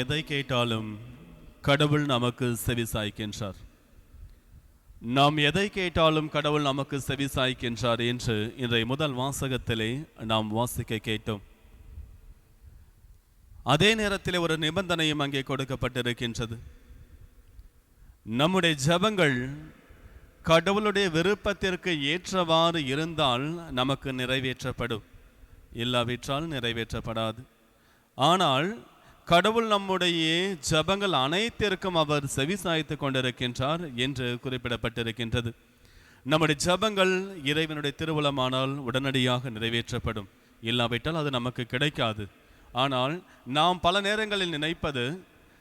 எதை கேட்டாலும் கடவுள் நமக்கு செவி சாய்க்கின்றார். நாம் எதை கேட்டாலும் கடவுள் நமக்கு செவி சாய்க்கின்றார் என்று இன்றைய முதல் வாசகத்திலே நாம் வாசிக்க கேட்டோம். அதே நேரத்தில் ஒரு நிபந்தனையும் அங்கே கொடுக்கப்பட்டிருக்கின்றது. நம்முடைய ஜபங்கள் கடவுளுடைய விருப்பத்திற்கு ஏற்றவாறு இருந்தால் நமக்கு நிறைவேற்றப்படும். இல்லாவிட்டால் நிறைவேற்றப்படாது. ஆனால் கடவுள் நம்முடைய ஜெபங்கள் அனைத்திற்கும் அவர் செவி சாய்த்து கொண்டிருக்கின்றார் என்று குறிப்பிடப்பட்டிருக்கின்றது. நம்முடைய ஜெபங்கள் இறைவனுடைய திருவுளமானால் உடனடியாக நிறைவேற்றப்படும். இல்லாவிட்டால் அது நமக்கு கிடைக்காது. ஆனால் நாம் பல நேரங்களில் நினைப்பது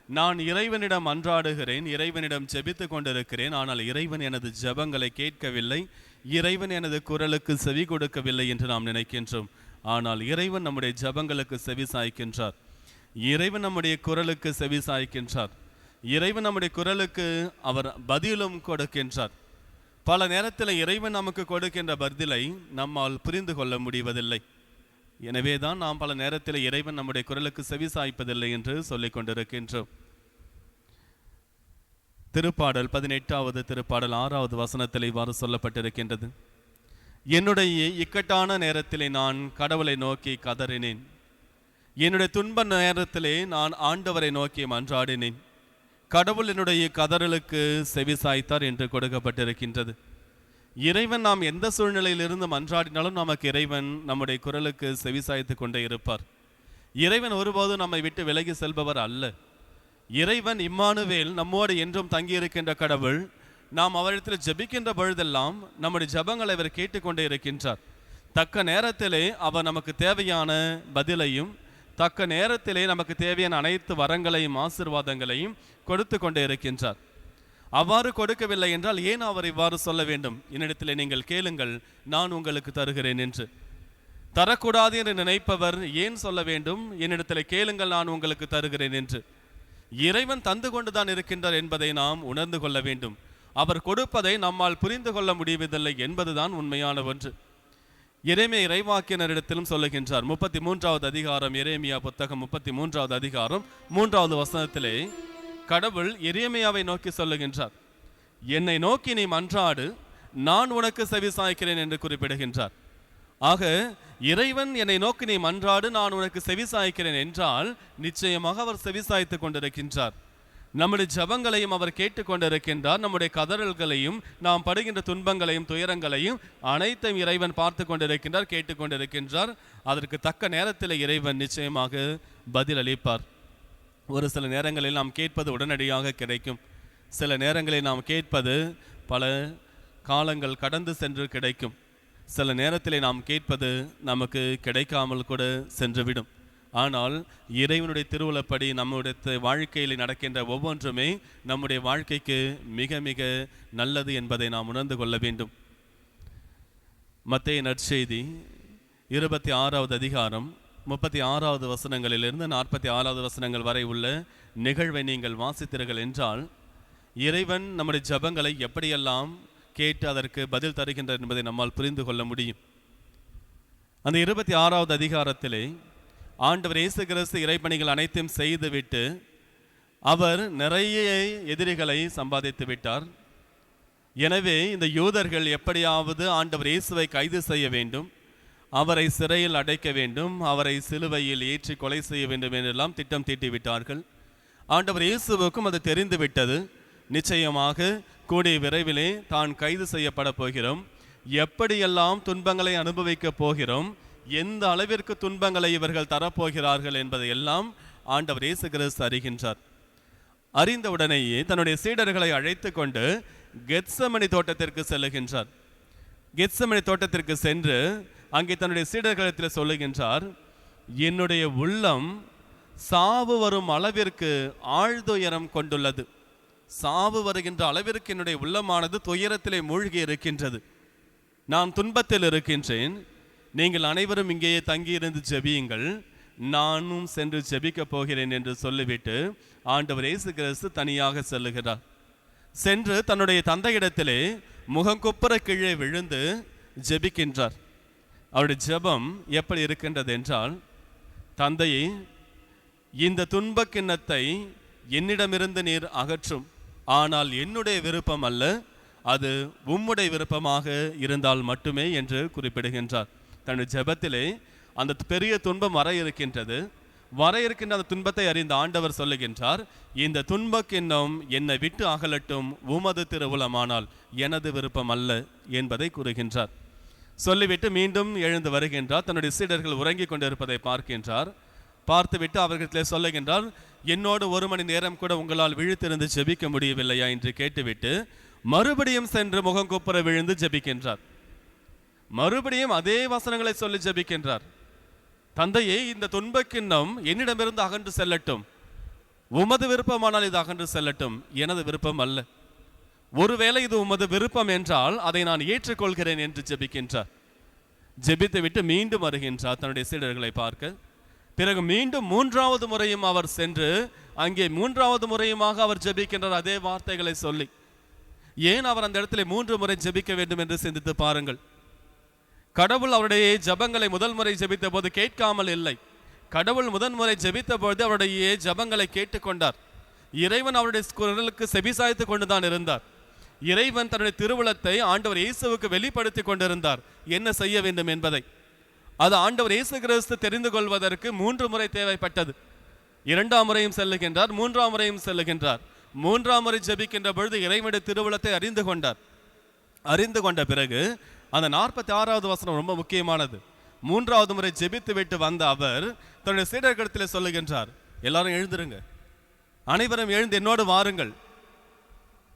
நான் இறைவனிடம் அன்றாடுகிறேன் இறைவனிடம் ஜெபித்து கொண்டிருக்கிறேன் ஆனால் இறைவன் எனது ஜெபங்களை கேட்கவில்லை இறைவன் எனது குரலுக்கு செவி கொடுக்கவில்லை என்று நாம் நினைக்கின்றோம். ஆனால் இறைவன் நம்முடைய ஜெபங்களுக்கு செவி சாய்க்கின்றார். இறைவன் நம்முடைய குரலுக்கு செவி சாய்க்கின்றார். இறைவன் நம்முடைய குரலுக்கு அவர் பதிலும் கொடுக்கின்றார். பல நேரத்தில் இறைவன் நமக்கு கொடுக்கின்ற பதிலை நம்மால் புரிந்து கொள்ள முடிவதில்லை. எனவே தான் நாம் பல நேரத்தில் இறைவன் நம்முடைய குரலுக்கு செவி சாய்ப்பதில்லை என்று சொல்லிக் கொண்டிருக்கின்றோம். திருப்பாடல் பதினெட்டாவது திருப்பாடல் ஆறாவது வசனத்தில் இவ்வாறு சொல்லப்பட்டிருக்கின்றது. என்னுடைய இக்கட்டான நேரத்திலே நான் கடவுளை நோக்கி கதறினேன். என்னுடைய துன்ப நேரத்திலே நான் ஆண்டவரை நோக்கி மன்றாடினேன். கடவுள் என்னுடைய கதறலுக்கு செவி சாய்த்தார் என்று கொடுக்கப்பட்டிருக்கின்றது. இறைவன் நாம் எந்த சூழ்நிலையிலிருந்து மன்றாடினாலும் நமக்கு இறைவன் நம்முடைய குரலுக்கு செவி சாய்த்து கொண்டே இருப்பார். இறைவன் ஒருபோதும் நம்மை விட்டு விலகி செல்பவர் அல்ல. இறைவன் இம்மானுவேல் நம்மோடு என்றும் தங்கியிருக்கின்ற கடவுள் நாம் அவரிடத்தில் ஜெபிக்கின்ற பொழுதெல்லாம் நம்முடைய ஜெபங்களை அவர் கேட்டுக்கொண்டே இருக்கின்றார். தக்க நேரத்திலே அவர் நமக்கு தேவையான பதிலையும் தக்க நேரத்திலே நமக்கு தேவையான அனைத்து வரங்களையும் ஆசிர்வாதங்களையும் கொடுத்து கொண்டே இருக்கின்றார். அவ்வாறு கொடுக்கவில்லை என்றால் ஏன் அவர் இவ்வாறு சொல்ல வேண்டும்? என்னிடத்திலே நீங்கள் கேளுங்கள் நான் உங்களுக்கு தருகிறேன் என்று. தரக்கூடாது என்று நினைப்பவர் ஏன் சொல்ல வேண்டும்? என்னிடத்தில் கேளுங்கள் நான் உங்களுக்கு தருகிறேன் என்று. இறைவன் தந்து கொண்டுதான் இருக்கின்றார் என்பதை நாம் உணர்ந்து கொள்ள வேண்டும். அவர் கொடுப்பதை நம்மால் புரிந்து கொள்ள முடிவதில்லை என்பதுதான் உண்மையான ஒன்று. எரேமியா இறைவாக்கினரிடத்திலும் சொல்லுகின்றார். முப்பத்தி மூன்றாவது அதிகாரம் எரேமியா புத்தகம் முப்பத்தி மூன்றாவது அதிகாரம் மூன்றாவது வசனத்திலே கடவுள் எரேமியாவை நோக்கி சொல்லுகின்றார். என்னை நோக்கி நீ மன்றாடு நான் உனக்கு செவி சாய்க்கிறேன் என்று குறிப்பிடுகின்றார். ஆக இறைவன் என்னை நோக்கி நீ மன்றாடு நான் உனக்கு செவி சாய்க்கிறேன் என்றால் நிச்சயமாக அவர் செவி சாய்த்து கொண்டிருக்கின்றார். நம்முடைய ஜபங்களையும் அவர் கேட்டுக்கொண்டிருக்கின்றார். நம்முடைய கதறல்களையும் நாம் படுகின்ற துன்பங்களையும் துயரங்களையும் அனைத்தையும் இறைவன் பார்த்து கொண்டிருக்கின்றார் கேட்டுக்கொண்டிருக்கின்றார். அதற்கு தக்க நேரத்தில் இறைவன் நிச்சயமாக பதில் அளிப்பார். ஒரு சில நேரங்களில் நாம் கேட்பது உடனடியாக கிடைக்கும். சில நேரங்களில் நாம் கேட்பது பல காலங்கள் கடந்து சென்று கிடைக்கும். சில நேரத்திலே நாம் கேட்பது நமக்கு கிடைக்காமல் கூட சென்றுவிடும். ஆனால் இறைவனுடைய திருவுளப்படி நம்முடைய வாழ்க்கையில் நடக்கின்ற ஒவ்வொன்றுமே நம்முடைய வாழ்க்கைக்கு மிக மிக நல்லது என்பதை நாம் உணர்ந்து கொள்ள வேண்டும். மத்திய நற்செய்தி இருபத்தி ஆறாவது அதிகாரம் முப்பத்தி ஆறாவது வசனங்களிலிருந்து நாற்பத்தி ஆறாவது வசனங்கள் வரை உள்ள நிகழ்வை நீங்கள் வாசித்தீர்கள் என்றால் இறைவன் நம்முடைய ஜபங்களை எப்படியெல்லாம் கேட்டு அதற்கு பதில் தருகின்றார் என்பதை நம்மால் புரிந்து கொள்ள முடியும். அந்த இருபத்தி ஆறாவது அதிகாரத்திலே ஆண்டவர் இயேசு கிறிஸ்து இறைப்பணிகள் அனைத்தையும் செய்துவிட்டு அவர் நிறைய எதிரிகளை சம்பாதித்து விட்டார். எனவே இந்த யூதர்கள் எப்படியாவது ஆண்டவர் இயேசுவை கைது செய்ய வேண்டும் அவரை சிறையில் அடைக்க வேண்டும் அவரை சிலுவையில் ஏற்றி கொலை செய்ய வேண்டும் என்றெல்லாம் திட்டம் தீட்டிவிட்டார்கள் ஆண்டவர் இயேசுவுக்கும் அது தெரிந்துவிட்டது நிச்சயமாக கூடிய விரைவிலே தான் கைது செய்யப்பட போகிறோம். எப்படியெல்லாம் துன்பங்களை அனுபவிக்கப் போகிறோம் எந்த அளவிற்கு துன்பங்களை இவர்கள் தரப்போகிறார்கள் என்பதை எல்லாம் ஆண்டவர் இயேசு கிறிஸ்து அறிகின்றார். அறிந்தவுடனேயே தன்னுடைய சீடர்களை அழைத்து கொண்டு கெத்சமணி தோட்டத்திற்கு செல்லுகின்றார். கெத்சமணி தோட்டத்திற்கு சென்று அங்கே தன்னுடைய சீடர்களிடத்தில் சொல்லுகின்றார் என்னுடைய உள்ளம் சாவு வரும் அளவிற்கு ஆழ்துயரம் கொண்டுள்ளது. சாவு வருகின்ற அளவிற்கு என்னுடைய உள்ளமானது துயரத்திலே மூழ்கி இருக்கின்றது. நான் துன்பத்தில் இருக்கின்றேன். நீங்கள் அனைவரும் இங்கேயே தங்கியிருந்து ஜெபியுங்கள். நானும் சென்று ஜெபிக்கப் போகிறேன் என்று சொல்லிவிட்டு ஆண்டவர் இயேசு கிறிஸ்து தனியாக செல்லுகிறார். சென்று தன்னுடைய தந்தையிடத்திலே முகங்குப்புற கீழே விழுந்து ஜெபிக்கின்றார். அவருடைய ஜெபம் எப்படி இருக்கின்றது என்றால் தந்தையை இந்த துன்ப கிண்ணத்தை என்னிடமிருந்து நீர் அகற்றும். ஆனால் என்னுடைய விருப்பம் அல்ல அது உம்முடைய விருப்பமாக இருந்தால் மட்டுமே என்று குறிப்பிடுகின்றார். தன்னுடைய ஜெபத்திலே அந்த பெரிய துன்பம் வர இருக்கின்றது. வர இருக்கின்ற அந்த துன்பத்தை அறிந்த ஆண்டவர் சொல்லுகின்றார் இந்த துன்பக்கிண்ணம் என்னை விட்டு அகலட்டும் உமது திருவுளமானால் எனது விருப்பம் அல்ல என்பதை கூறுகின்றார். சொல்லிவிட்டு மீண்டும் எழுந்து வருகின்றார். தன்னுடைய சீடர்கள் உறங்கிக் கொண்டிருப்பதை பார்க்கின்றார். பார்த்துவிட்டு அவர்களிடத்திலே சொல்லுகின்றார் என்னோடு ஒரு மணி நேரம் கூட உங்களால் விழித்திருந்து ஜெபிக்க முடியவில்லையா? என்று கேட்டுவிட்டு மறுபடியும் சென்று முகங்குப்புற விழுந்து ஜெபிக்கின்றார். மறுபடியும் அதே வசனங்களை சொல்லி ஜெபிக்கின்றார். தந்தையே இந்த துன்பக்கிண்ணம் என்னிடமிருந்து அகன்று செல்லட்டும். உமது விருப்பமானால் இது அகன்று செல்லட்டும். எனது விருப்பம் அல்ல. ஒருவேளை இது உமது விருப்பம் என்றால் அதை நான் ஏற்றுக்கொள்கிறேன் என்று ஜெபிக்கின்றார். ஜெபித்து விட்டு மீண்டும் வருகின்றார் தன்னுடைய சீடர்களை பார்க்க. பிறகு மீண்டும் மூன்றாவது முறையும் அவர் சென்று அங்கே மூன்றாவது முறையுமாக அவர் ஜெபிக்கின்றார் அதே வார்த்தைகளை சொல்லி. ஏன் அவர் அந்த இடத்துல மூன்று முறை ஜெபிக்க வேண்டும் என்று சிந்தித்து பாருங்கள். கடவுள் அவருடைய ஜபங்களை முதல் முறை ஜெபித்த போது கேட்காமல் இல்லை. கடவுள் முதன் முறை ஜெபித்த பொழுது அவருடைய ஜபங்களை கேட்டுக்கொண்டார். இறைவன் அவருடைய குரலுக்கு செபிசாய்த்து கொண்டுதான் இருந்தார். இறைவன் தன்னுடைய திருவுளத்தை ஆண்டவர் இயேசுவுக்கு வெளிப்படுத்தி கொண்டிருந்தார். என்ன செய்ய வேண்டும் என்பதை. அது ஆண்டவர் இயேசு கிறிஸ்து தெரிந்து கொள்வதற்கு மூன்று முறை தேவைப்பட்டது. இரண்டாம் முறையும் செல்லுகின்றார் மூன்றாம் முறையும் செல்லுகின்றார். மூன்றாம் முறை ஜெபிக்கின்ற பொழுது இறைவனுடைய திருவுளத்தை அறிந்து கொண்டார். அறிந்து கொண்ட பிறகு அந்த நாற்பத்தி ஆறாவது வசனம் ரொம்ப முக்கியமானது. மூன்றாவது முறை ஜெபித்து விட்டு வந்த அவர் தன்னுடைய சீடர்களிடத்தில் சொல்லுகின்றார். எல்லாரும் எழுந்துருங்க. அனைவரும் எழுந்து என்னோடு வாருங்கள்.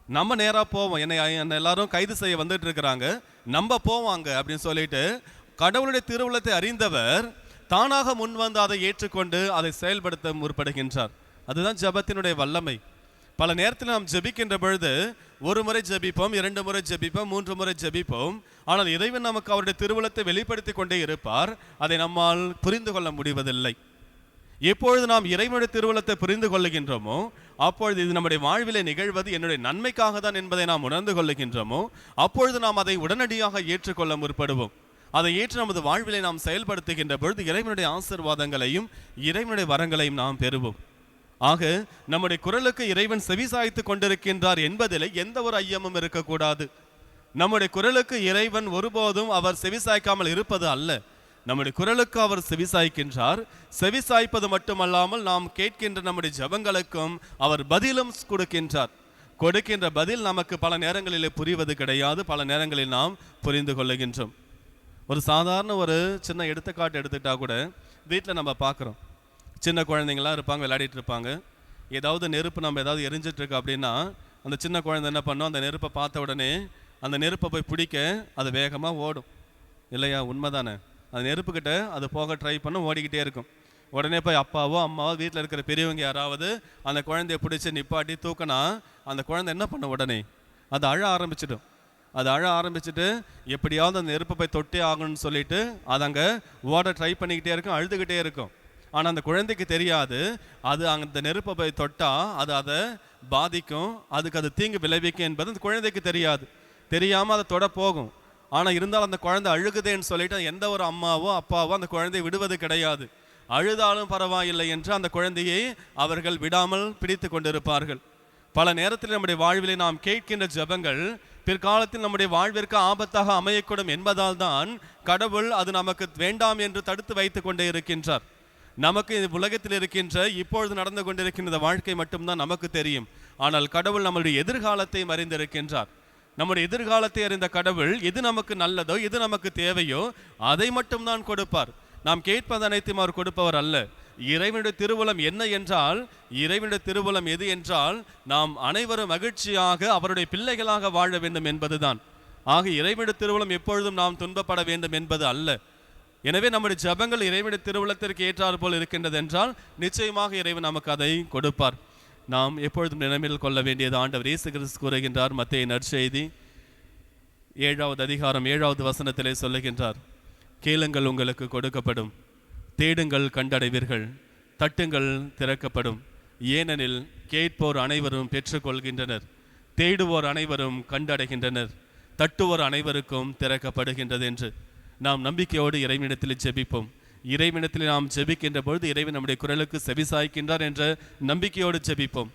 நம்ம நேராக போவோம். என்னை என்னை எல்லாரும் கைது செய்ய வந்துட்டு இருக்கிறாங்க. நம்ம போவாங்க அப்படின்னு சொல்லிட்டு கடவுளுடைய திருவுளத்தை அறிந்தவர் தானாக முன் வந்து அதை ஏற்றுக்கொண்டு அதை செயல்படுத்த முற்படுகின்றார். அதுதான் ஜெபத்தினுடைய வல்லமை. பல நேரத்தில் நாம் ஜெபிக்கின்ற பொழுது ஒரு முறை ஜபிப்போம் இரண்டு முறை ஜபிப்போம் மூன்று முறை ஜபிப்போம். ஆனால் இறைவன் நமக்கு அவருடைய திருவுளத்தை வெளிப்படுத்தி கொண்டே இருப்பார். அதை நம்மால் புரிந்து கொள்ள முடிவதில்லை. எப்பொழுது நாம் இறைவனுடைய திருவுளத்தை புரிந்து கொள்ளுகின்றோமோ அப்பொழுது இது நம்முடைய வாழ்விலே நிகழ்வது என்னுடைய நன்மைக்காக தான் என்பதை நாம் உணர்ந்து கொள்ளுகின்றோமோ அப்பொழுது நாம் அதை உடனடியாக ஏற்றுக்கொள்ள முற்படுவோம். அதை ஏற்று நமது வாழ்விலை நாம் செயல்படுத்துகின்ற பொழுது இறைவனுடைய ஆசிர்வாதங்களையும் இறைவனுடைய வரங்களையும் நாம் பெறுவோம். ஆக நம்முடைய குரலுக்கு இறைவன் செவிசாய்த்து கொண்டிருக்கின்றார் என்பதில் எந்த ஒரு ஐயமும் இருக்கக்கூடாது. நம்முடைய குரலுக்கு இறைவன் ஒருபோதும் அவர் செவிசாய்க்காமல் இருப்பது அல்ல. நம்முடைய குரலுக்கு அவர் செவிசாய்க்கின்றார். செவிசாய்ப்பது மட்டுமல்லாமல் நாம் கேட்கின்ற நம்முடைய ஜெபங்களுக்கும் அவர் பதிலும் கொடுக்கின்றார். கொடுக்கின்ற பதில் நமக்கு பல நேரங்களிலே புரிவது கிடையாது. பல நேரங்களில் நாம் புரிந்து கொள்ளுகின்றோம். ஒரு சாதாரண ஒரு சின்ன எடுத்துக்காட்டு எடுத்துட்டா கூட வீட்டில் நம்ம பார்க்குறோம். சின்ன குழந்தைங்களாம் இருப்பாங்க விளையாடிட்டு இருப்பாங்க. ஏதாவது நெருப்பு நம்ம ஏதாவது எரிஞ்சிட்ருக்கு அப்படின்னா அந்த சின்ன குழந்தை என்ன பண்ணும்? அந்த நெருப்பை பார்த்த உடனே அந்த நெருப்பை போய் பிடிக்க அது வேகமாக ஓடும். இல்லையா? உண்மைதானே? அந்த நெருப்புக்கிட்ட அது போக ட்ரை பண்ண ஓடிக்கிட்டே இருக்கும். உடனே போய் அப்பாவோ அம்மாவோ வீட்டில் இருக்கிற பெரியவங்க யாராவது அந்த குழந்தைய பிடிச்சி நிப்பாட்டி தூக்கினா அந்த குழந்தை என்ன பண்ண உடனே? அது அழ ஆரம்பிச்சிடும். அது அழ ஆரம்பிச்சுட்டு எப்படியாவது அந்த நெருப்பை போய் தொட்டே ஆகணும்னு சொல்லிட்டு அது அங்கே ஓட ட்ரை பண்ணிக்கிட்டே இருக்கும் அழுதுகிட்டே இருக்கும். ஆனால் அந்த குழந்தைக்கு தெரியாது. அது அந்த நெருப்பை போய் தொட்டால் அது அதை பாதிக்கும். அதுக்கு அது தீங்கு விளைவிக்கும் என்பது அந்த குழந்தைக்கு தெரியாது. தெரியாமல் அதை தொட போகும். ஆனால் இருந்தாலும் அந்த குழந்தை அழுகுதேன்னு சொல்லிட்டு எந்த ஒரு அம்மாவோ அப்பாவோ அந்த குழந்தையை விடுவது கிடையாது. அழுதாலும் பரவாயில்லை என்று அந்த குழந்தையை அவர்கள் விடாமல் பிடித்து கொண்டிருப்பார்கள். பல நேரத்தில் நம்முடைய வாழ்விலே நாம் கேட்கின்ற ஜெபங்கள் பிற்காலத்தில் நம்முடைய வாழ்விற்கு ஆபத்தாக அமையக்கூடும் என்பதால் தான் கடவுள் அது நமக்கு வேண்டாம் என்று தடுத்து வைத்து கொண்டே இருக்கின்றார். நமக்கு இந்த உலகத்தில் இருக்கின்ற இப்பொழுது நடந்து கொண்டிருக்கின்ற வாழ்க்கை மட்டும்தான் நமக்கு தெரியும். ஆனால் கடவுள் நம்மளுடைய எதிர்காலத்தையும் அறிந்திருக்கின்றார். நம்முடைய எதிர்காலத்தை அறிந்த கடவுள் எது நமக்கு நல்லதோ எது நமக்கு தேவையோ அதை மட்டும்தான் கொடுப்பார். நாம் கேட்பது அனைத்தையும் அவர் கொடுப்பவர் அல்ல. இறைவனுடைய திருவுளம் என்ன என்றால் இறைவனுடைய திருவுளம் எது என்றால் நாம் அனைவரும் மகிழ்ச்சியாக அவருடைய பிள்ளைகளாக வாழ வேண்டும் என்பதுதான். ஆக இறைவனுடைய திருவுளம் எப்பொழுதும் நாம் துன்பப்பட வேண்டும் என்பது அல்ல. எனவே நம்முடைய ஜபங்கள் இறைவனுடைய திருவுளத்திற்கு ஏற்றாறு போல் இருக்கின்றது என்றால் நிச்சயமாக இறைவன் நமக்கு அதை கொடுப்பார். நாம் எப்பொழுதும் நினைவில் கொள்ள வேண்டியது ஆண்டவர் இயேசு கிறிஸ்து கூறுகின்றார் மத்திய நற்செய்தி ஏழாவது அதிகாரம் ஏழாவது வசனத்திலே சொல்லுகின்றார் கேளுங்கள் உங்களுக்கு கொடுக்கப்படும் தேடுங்கள் கண்டடைவீர்கள் தட்டுங்கள் திறக்கப்படும். ஏனெனில் கேட்போர் அனைவரும் பெற்றுக்கொள்கின்றனர் தேடுவோர் அனைவரும் கண்டடைகின்றனர் தட்டுவோர் அனைவருக்கும் திறக்கப்படுகின்றது என்று. நாம் நம்பிக்கையோடு இறைவனிடத்தில் ஜெபிப்போம். இறைவனிடத்தில் நாம் ஜெபிக்கின்ற பொழுது இறைவன் நம்முடைய குரலுக்கு செவிசாய்க்கின்றார் என்ற நம்பிக்கையோடு ஜெபிப்போம்.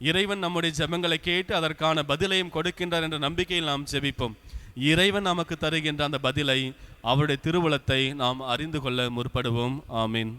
இறைவன் நம்முடைய ஜெபங்களை கேட்டு அதற்கான பதிலையும் கொடுக்கின்றார் என்ற நம்பிக்கையில் நாம் ஜெபிப்போம். இறைவன் நமக்கு தருகின்ற அந்த பதிலை அவருடைய திருவுளத்தை நாம் அறிந்து கொள்ள முற்படுவோம். ஆமீன்.